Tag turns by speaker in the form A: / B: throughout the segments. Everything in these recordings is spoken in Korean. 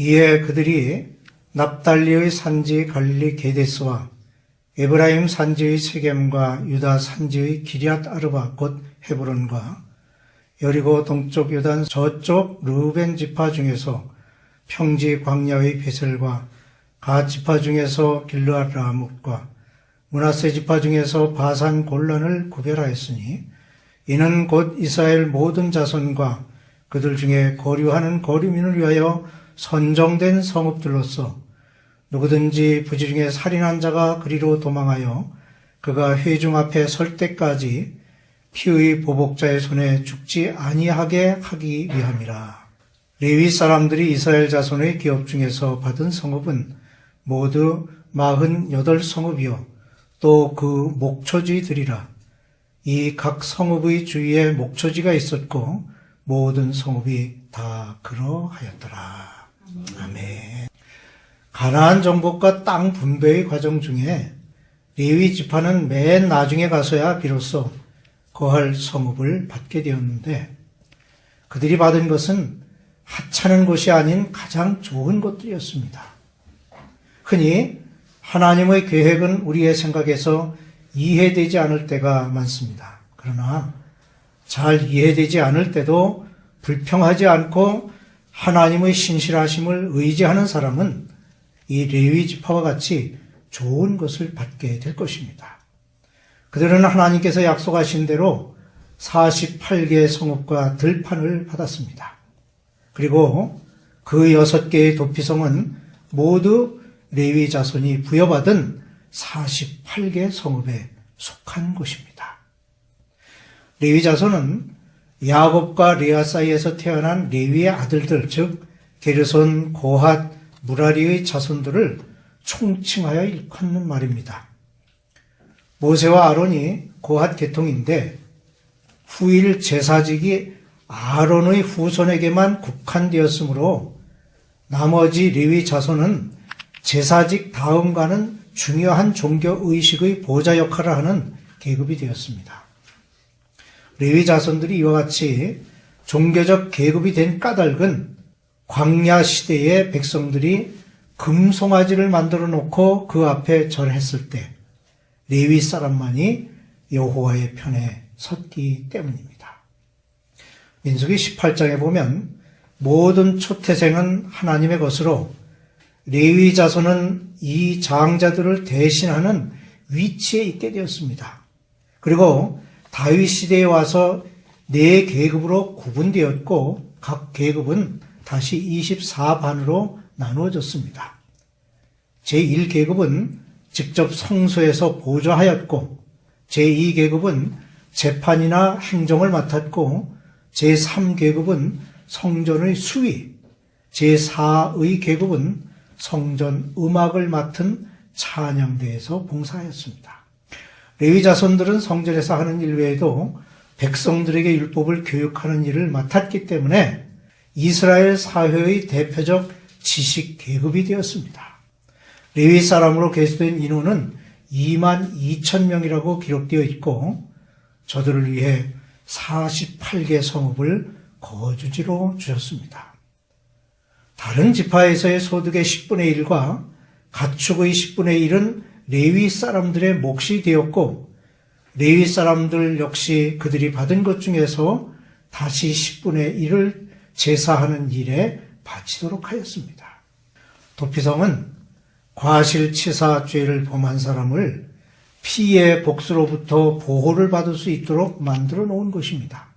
A: 이에 그들이 납달리의 산지 갈릴리 게데스와 에브라임 산지의 세겜과 유다 산지의 기리앗 아르바 곧 헤브론과 여리고 동쪽 요단 저쪽 르벤 지파 중에서 평지 광야의 베셀과 가 지파 중에서 길르앗 라뭇과 문하세 지파 중에서 바산 골란을 구별하였으니 이는 곧 이스라엘 모든 자손과 그들 중에 거류하는 거류민을 위하여 선정된 성읍들로서 누구든지 부지 중에 살인한 자가 그리로 도망하여 그가 회중 앞에 설 때까지 피의 보복자의 손에 죽지 아니하게 하기 위함이라. 레위 사람들이 이스라엘 자손의 기업 중에서 받은 성읍은 모두 마흔여덟 성읍이요 또 그 목초지들이라. 이 각 성읍의 주위에 목초지가 있었고 모든 성읍이 다 그러하였더라. 아멘. 가나안 정복과 땅 분배의 과정 중에 레위 지파는 맨 나중에 가서야 비로소 거할 성읍을 받게 되었는데 그들이 받은 것은 하찮은 것이 아닌 가장 좋은 것들이었습니다. 흔히 하나님의 계획은 우리의 생각에서 이해되지 않을 때가 많습니다. 그러나 잘 이해되지 않을 때도 불평하지 않고 하나님의 신실하심을 의지하는 사람은 이 레위 지파와 같이 좋은 것을 받게 될 것입니다. 그들은 하나님께서 약속하신 대로 48개의 성읍과 들판을 받았습니다. 그리고 그 여섯 개의 도피성은 모두 레위 자손이 부여받은 48개 성읍에 속한 곳입니다. 레위 자손은 야곱과 레아 사이에서 태어난 레위의 아들들, 즉 게르손, 고핫, 무라리의 자손들을 총칭하여 일컫는 말입니다. 모세와 아론이 고핫 계통인데 후일 제사직이 아론의 후손에게만 국한되었으므로 나머지 레위 자손은 제사직 다음과는 중요한 종교 의식의 보좌 역할을 하는 계급이 되었습니다. 레위 자손들이 이와 같이 종교적 계급이 된 까닭은 광야 시대의 백성들이 금송아지를 만들어 놓고 그 앞에 절했을 때 레위 사람만이 여호와의 편에 섰기 때문입니다. 민수기 18장에 보면 모든 초태생은 하나님의 것으로 레위 자손은 이 장자들을 대신하는 위치에 있게 되었습니다. 그리고 다윗 시대에 와서 네 계급으로 구분되었고 각 계급은 다시 24반으로 나누어졌습니다. 제1계급은 직접 성소에서 보좌하였고 제2계급은 재판이나 행정을 맡았고 제3계급은 성전의 수위, 제4의 계급은 성전 음악을 맡은 찬양대에서 봉사하였습니다. 레위 자손들은 성전에서 하는 일 외에도 백성들에게 율법을 교육하는 일을 맡았기 때문에 이스라엘 사회의 대표적 지식 계급이 되었습니다. 레위 사람으로 개수된 인원은 2만 2천 명이라고 기록되어 있고 저들을 위해 48개 성읍을 거주지로 주셨습니다. 다른 지파에서의 소득의 10분의 1과 가축의 10분의 1은 레위 사람들의 몫이 되었고 레위 사람들 역시 그들이 받은 것 중에서 다시 10분의 1을 제사하는 일에 바치도록 하였습니다. 도피성은 과실치사죄를 범한 사람을 피의 복수로부터 보호를 받을 수 있도록 만들어 놓은 것입니다.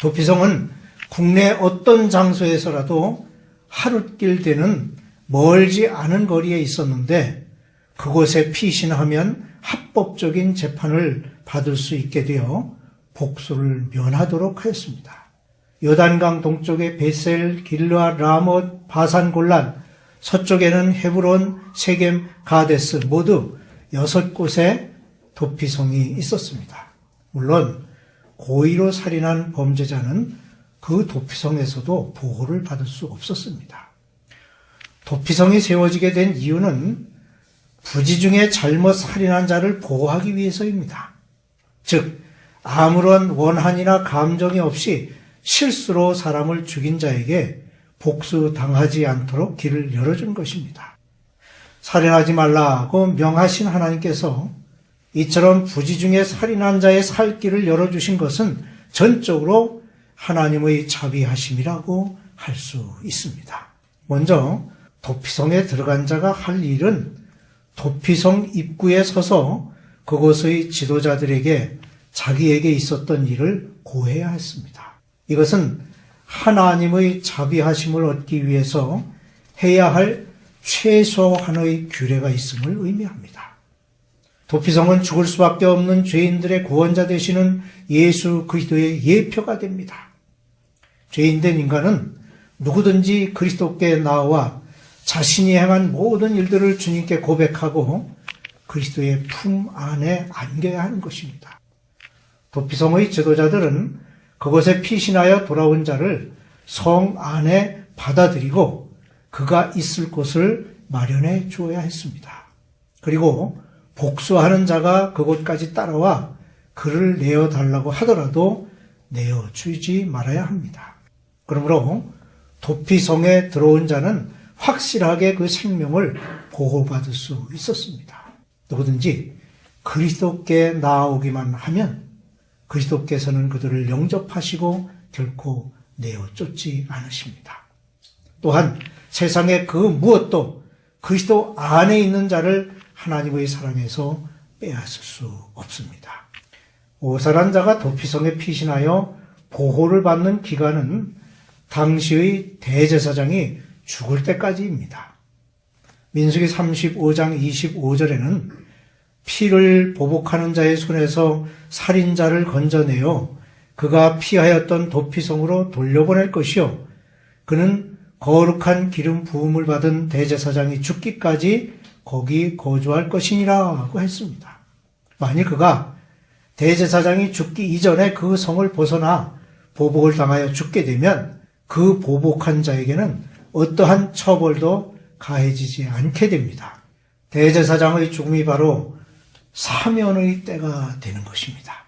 A: 도피성은 국내 어떤 장소에서라도 하룻길 되는 멀지 않은 거리에 있었는데 그곳에 피신하면 합법적인 재판을 받을 수 있게 되어 복수를 면하도록 하였습니다. 요단강 동쪽에 베셀, 길르아, 라못, 바산 골란, 서쪽에는 헤브론, 세겜, 가데스 모두 여섯 곳에 도피성이 있었습니다. 물론 고의로 살인한 범죄자는 그 도피성에서도 보호를 받을 수 없었습니다. 도피성이 세워지게 된 이유는 부지 중에 잘못 살인한 자를 보호하기 위해서입니다. 즉, 아무런 원한이나 감정이 없이 실수로 사람을 죽인 자에게 복수당하지 않도록 길을 열어준 것입니다. 살인하지 말라고 명하신 하나님께서 이처럼 부지 중에 살인한 자의 살 길을 열어주신 것은 전적으로 하나님의 자비하심이라고 할 수 있습니다. 먼저 도피성에 들어간 자가 할 일은 도피성 입구에 서서 그곳의 지도자들에게 자기에게 있었던 일을 고해야 했습니다. 이것은 하나님의 자비하심을 얻기 위해서 해야 할 최소한의 규례가 있음을 의미합니다. 도피성은 죽을 수밖에 없는 죄인들의 구원자 되시는 예수 그리스도의 예표가 됩니다. 죄인된 인간은 누구든지 그리스도께 나와 자신이 행한 모든 일들을 주님께 고백하고 그리스도의 품 안에 안겨야 하는 것입니다. 도피성의 지도자들은 그곳에 피신하여 돌아온 자를 성 안에 받아들이고 그가 있을 곳을 마련해 주어야 했습니다. 그리고 복수하는 자가 그곳까지 따라와 그를 내어달라고 하더라도 내어주지 말아야 합니다. 그러므로 도피성에 들어온 자는 확실하게 그 생명을 보호받을 수 있었습니다. 누구든지 그리스도께 나아오기만 하면 그리스도께서는 그들을 영접하시고 결코 내어 쫓지 않으십니다. 또한 세상의 그 무엇도 그리스도 안에 있는 자를 하나님의 사랑에서 빼앗을 수 없습니다. 오살한 자가 도피성에 피신하여 보호를 받는 기간은 당시의 대제사장이 죽을 때까지입니다. 민수기 35장 25절에는 피를 보복하는 자의 손에서 살인자를 건져내어 그가 피하였던 도피성으로 돌려보낼 것이요. 그는 거룩한 기름 부음을 받은 대제사장이 죽기까지 거기 거주할 것이니라고 했습니다. 만일 그가 대제사장이 죽기 이전에 그 성을 벗어나 보복을 당하여 죽게 되면 그 보복한 자에게는 어떠한 처벌도 가해지지 않게 됩니다. 대제사장의 죽음이 바로 사면의 때가 되는 것입니다.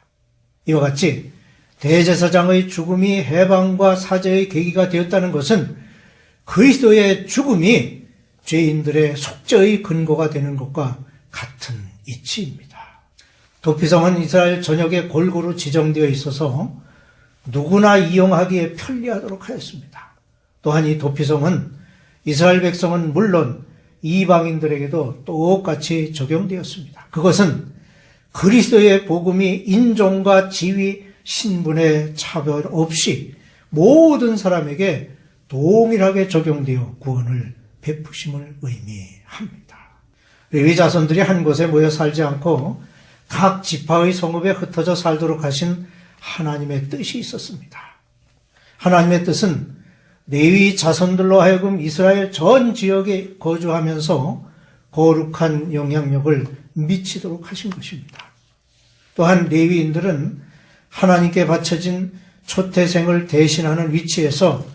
A: 이와 같이 대제사장의 죽음이 해방과 사죄의 계기가 되었다는 것은 그리스도의 죽음이 죄인들의 속죄의 근거가 되는 것과 같은 이치입니다. 도피성은 이스라엘 전역에 골고루 지정되어 있어서 누구나 이용하기에 편리하도록 하였습니다. 또한 이 도피성은 이스라엘 백성은 물론 이방인들에게도 똑같이 적용되었습니다. 그것은 그리스도의 복음이 인종과 지위, 신분의 차별 없이 모든 사람에게 동일하게 적용되어 구원을 베푸심을 의미합니다. 레위 자손들이 한 곳에 모여 살지 않고 각 지파의 성읍에 흩어져 살도록 하신 하나님의 뜻이 있었습니다. 하나님의 뜻은 레위 자손들로 하여금 이스라엘 전 지역에 거주하면서 거룩한 영향력을 미치도록 하신 것입니다. 또한 레위인들은 하나님께 바쳐진 초태생을 대신하는 위치에서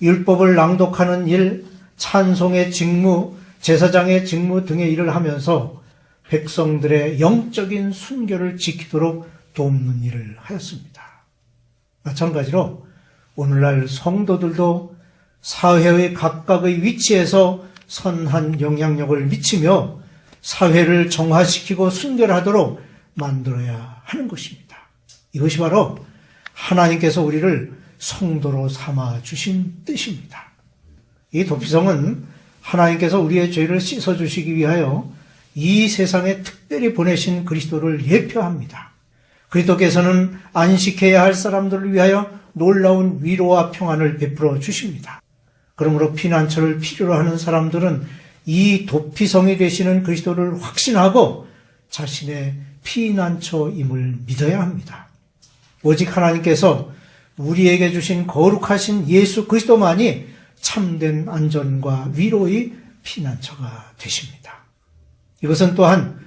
A: 율법을 낭독하는 일, 찬송의 직무, 제사장의 직무 등의 일을 하면서 백성들의 영적인 순결을 지키도록 돕는 일을 하였습니다. 마찬가지로 오늘날 성도들도 사회의 각각의 위치에서 선한 영향력을 미치며 사회를 정화시키고 순결하도록 만들어야 하는 것입니다. 이것이 바로 하나님께서 우리를 성도로 삼아 주신 뜻입니다. 이 도피성은 하나님께서 우리의 죄를 씻어 주시기 위하여 이 세상에 특별히 보내신 그리스도를 예표합니다. 그리스도께서는 안식해야 할 사람들을 위하여 놀라운 위로와 평안을 베풀어 주십니다. 그러므로 피난처를 필요로 하는 사람들은 이 도피성이 되시는 그리스도를 확신하고 자신의 피난처임을 믿어야 합니다. 오직 하나님께서 우리에게 주신 거룩하신 예수 그리스도만이 참된 안전과 위로의 피난처가 되십니다. 이것은 또한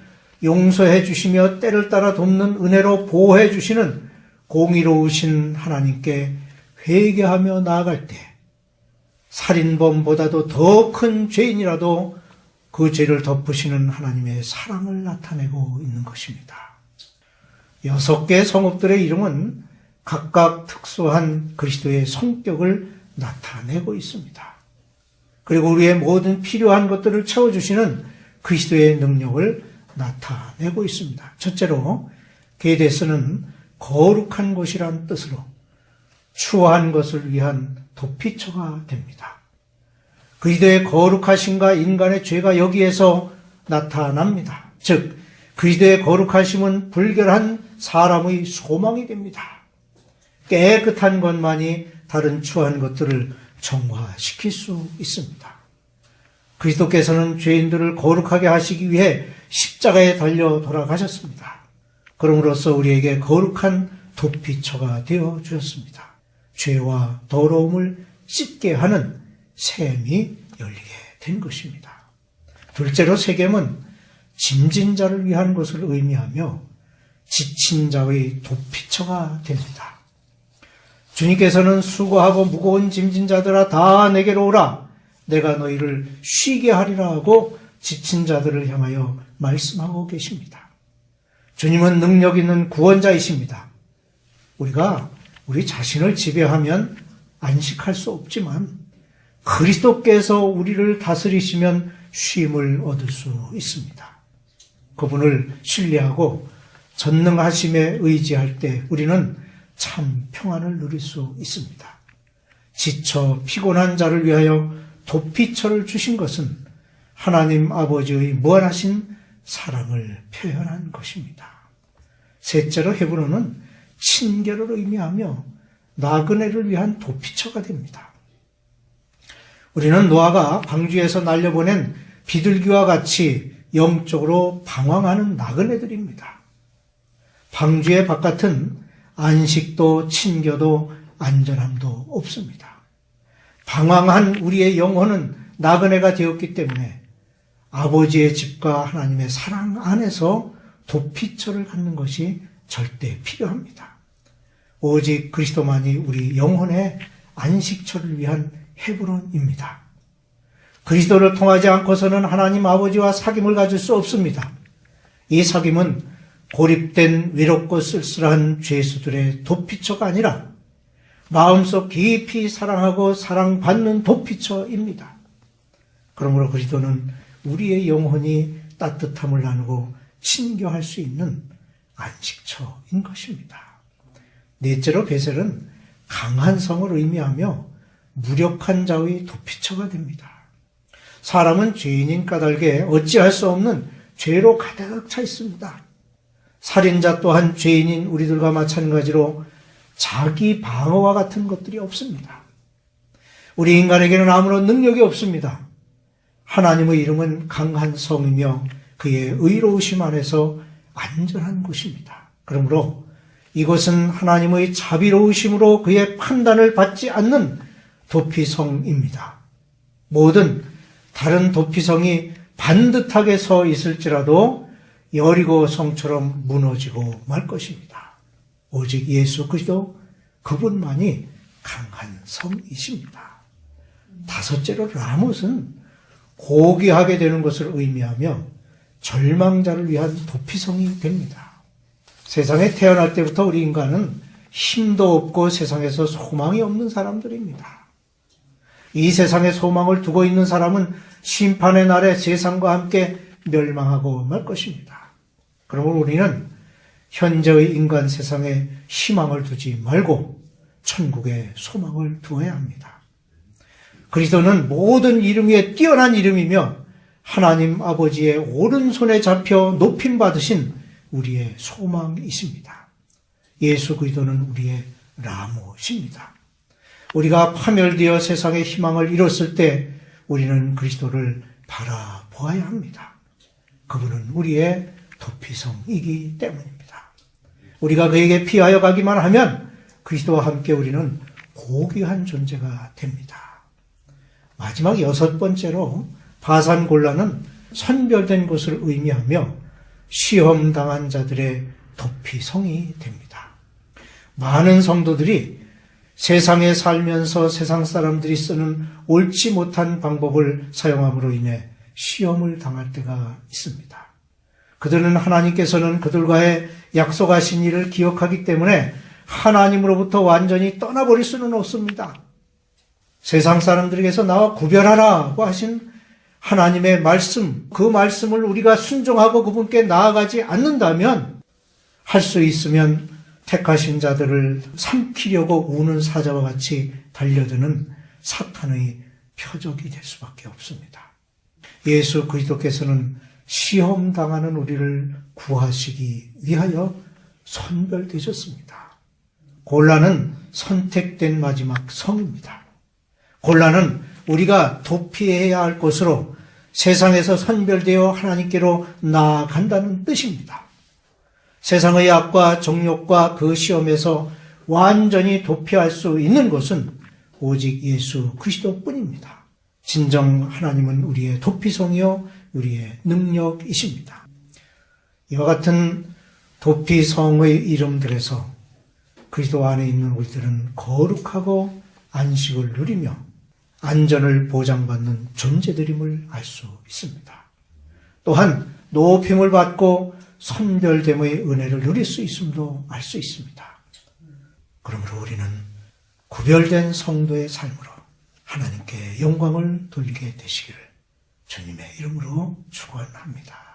A: 용서해 주시며 때를 따라 돕는 은혜로 보호해 주시는 공의로우신 하나님께 회개하며 나아갈 때 살인범보다도 더 큰 죄인이라도 그 죄를 덮으시는 하나님의 사랑을 나타내고 있는 것입니다. 여섯 개 성읍들의 이름은 각각 특수한 그리스도의 성격을 나타내고 있습니다. 그리고 우리의 모든 필요한 것들을 채워주시는 그리스도의 능력을 나타내고 있습니다. 첫째로 게데스는 거룩한 곳이란 뜻으로 추한 것을 위한 도피처가 됩니다. 그리스도의 거룩하심과 인간의 죄가 여기에서 나타납니다. 즉 그리스도의 거룩하심은 불결한 사람의 소망이 됩니다. 깨끗한 것만이 다른 추한 것들을 정화시킬 수 있습니다. 그리스도께서는 죄인들을 거룩하게 하시기 위해 십자가에 달려 돌아가셨습니다. 그럼으로써 우리에게 거룩한 도피처가 되어 주셨습니다. 죄와 더러움을 씻게 하는 샘이 열리게 된 것입니다. 둘째로 세겜은 짐진 자를 위한 것을 의미하며 지친 자의 도피처가 됩니다. 주님께서는 수고하고 무거운 짐진 자들아 다 내게로 오라 내가 너희를 쉬게 하리라 하고 지친 자들을 향하여 말씀하고 계십니다. 주님은 능력 있는 구원자이십니다. 우리가 우리 자신을 지배하면 안식할 수 없지만 그리스도께서 우리를 다스리시면 쉼을 얻을 수 있습니다. 그분을 신뢰하고 전능하심에 의지할 때 우리는 참 평안을 누릴 수 있습니다. 지쳐 피곤한 자를 위하여 도피처를 주신 것은 하나님 아버지의 무한하신 사랑을 표현한 것입니다. 셋째로 헤브론은 친결을 의미하며 나그네를 위한 도피처가 됩니다. 우리는 노아가 방주에서 날려보낸 비둘기와 같이 영적으로 방황하는 나그네들입니다. 방주의 바깥은 안식도 친교도 안전함도 없습니다. 방황한 우리의 영혼은 나그네가 되었기 때문에 아버지의 집과 하나님의 사랑 안에서 도피처를 갖는 것이 절대 필요합니다. 오직 그리스도만이 우리 영혼의 안식처를 위한 헤브론입니다. 그리스도를 통하지 않고서는 하나님 아버지와 사귐을 가질 수 없습니다. 이 사귐은 고립된 위롭고 쓸쓸한 죄수들의 도피처가 아니라 마음속 깊이 사랑하고 사랑받는 도피처입니다. 그러므로 그리스도는 우리의 영혼이 따뜻함을 나누고 친교할 수 있는 안식처인 것입니다. 넷째로 베셀은 강한 성을 의미하며 무력한 자의 도피처가 됩니다. 사람은 죄인인 까닭에 어찌할 수 없는 죄로 가득 차 있습니다. 살인자 또한 죄인인 우리들과 마찬가지로 자기 방어와 같은 것들이 없습니다. 우리 인간에게는 아무런 능력이 없습니다. 하나님의 이름은 강한 성이며 그의 의로우심 안에서 안전한 곳입니다. 그러므로 이것은 하나님의 자비로우심으로 그의 판단을 받지 않는 도피성입니다. 모든 다른 도피성이 반듯하게 서 있을지라도 여리고 성처럼 무너지고 말 것입니다. 오직 예수 그리스도 그분만이 강한 성이십니다. 다섯째로 라못은 고귀하게 되는 것을 의미하며 절망자를 위한 도피성이 됩니다. 세상에 태어날 때부터 우리 인간은 힘도 없고 세상에서 소망이 없는 사람들입니다. 이 세상에 소망을 두고 있는 사람은 심판의 날에 세상과 함께 멸망하고 말 것입니다. 그러므로 우리는 현재의 인간 세상에 희망을 두지 말고 천국에 소망을 두어야 합니다. 그리스도는 모든 이름 위에 뛰어난 이름이며 하나님 아버지의 오른손에 잡혀 높임 받으신 우리의 소망이십니다. 예수 그리스도는 우리의 라모십니다. 우리가 파멸되어 세상의 희망을 잃었을 때 우리는 그리스도를 바라보아야 합니다. 그분은 우리의 도피성이기 때문입니다. 우리가 그에게 피하여 가기만 하면 그리스도와 함께 우리는 고귀한 존재가 됩니다. 마지막 여섯 번째로 바산 곤란은 선별된 것을 의미하며 시험 당한 자들의 도피성이 됩니다. 많은 성도들이 세상에 살면서 세상 사람들이 쓰는 옳지 못한 방법을 사용함으로 인해 시험을 당할 때가 있습니다. 그들은 하나님께서는 그들과의 약속하신 일을 기억하기 때문에 하나님으로부터 완전히 떠나버릴 수는 없습니다. 세상 사람들에게서 나와 구별하라고 하신 하나님의 말씀, 그 말씀을 우리가 순종하고 그분께 나아가지 않는다면 할 수 있으면 택하신 자들을 삼키려고 우는 사자와 같이 달려드는 사탄의 표적이 될 수밖에 없습니다. 예수 그리스도께서는 시험 당하는 우리를 구하시기 위하여 선별되셨습니다. 곤란은 선택된 마지막 성입니다. 곤란은 우리가 도피해야 할 곳으로 세상에서 선별되어 하나님께로 나아간다는 뜻입니다. 세상의 악과 정욕과 그 시험에서 완전히 도피할 수 있는 것은 오직 예수 그리스도뿐입니다. 진정 하나님은 우리의 도피성이요 우리의 능력이십니다. 이와 같은 도피성의 이름들에서 그리스도 안에 있는 우리들은 거룩하고 안식을 누리며 안전을 보장받는 존재들임을 알 수 있습니다. 또한 높임을 받고 선별됨의 은혜를 누릴 수 있음도 알 수 있습니다. 그러므로 우리는 구별된 성도의 삶으로 하나님께 영광을 돌리게 되시기를 주님의 이름으로 축원합니다.